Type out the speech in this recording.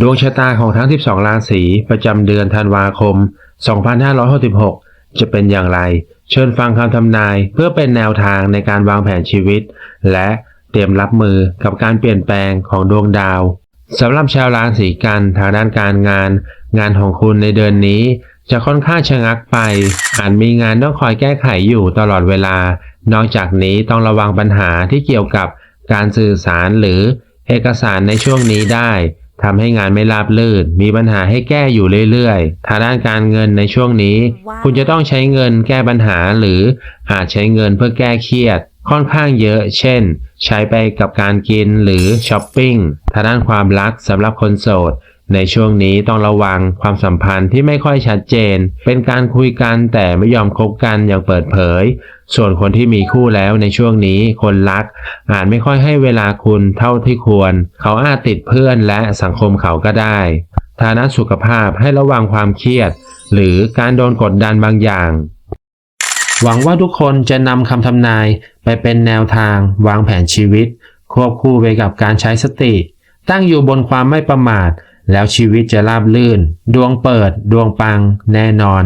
ดวงชะตาของทั้ง 12 ราศีประจำเดือนธันวาคม 2566 จะเป็นอย่างไร เชิญฟังคำทำนายเพื่อเป็นแนวทางในการวางแผนชีวิต และเตรียมรับมือกับการเปลี่ยนแปลงของดวงดาวสำหรับชาวราศีกันทางด้านการงาน งานของคุณในเดือนนี้ จะค่อนข้างชะงักไปอาจมีงานต้องคอยแก้ไขอยู่ตลอดเวลา นอกจากนี้ต้องระวังปัญหาที่เกี่ยวกับการสื่อสารหรือเอกสารในช่วงนี้ได้ ทำให้งานไม่ราบรื่น มีปัญหาให้แก้อยู่เรื่อยๆทางด้านการเงินในช่วงนี้ว้าวคุณจะต้องใช้เงินแก้ปัญหาหรืออาจใช้เงินเพื่อแก้เครียด ค่อนข้างเยอะ เช่น ใช้ไปกับการกินหรือช้อปปิ้งทางด้านความรักสำหรับคนโสด ในช่วงนี้ต้องระวังความสัมพันธ์ที่ไม่ค่อยชัดเจน เป็นการคุยกันแต่ไม่ยอมคบกันอย่างเปิดเผย ส่วนคนที่มีคู่แล้วในช่วงนี้คนรัก อาจไม่ค่อยให้เวลาคุณเท่าที่ควร เขาอาจติดเพื่อนและสังคมเขาก็ได้ฐานะสุขภาพให้ระวังความเครียด หรือการโดนกดดันบางอย่าง หวังว่าทุกคนจะนำคำทำนายไปเป็นแนวทาง วางแผนชีวิต ควบคู่ไปกับการใช้สติ ตั้งอยู่บนความไม่ประมาท แล้วชีวิตจะราบลื่น ดวงเปิด ดวงปัง แน่นอน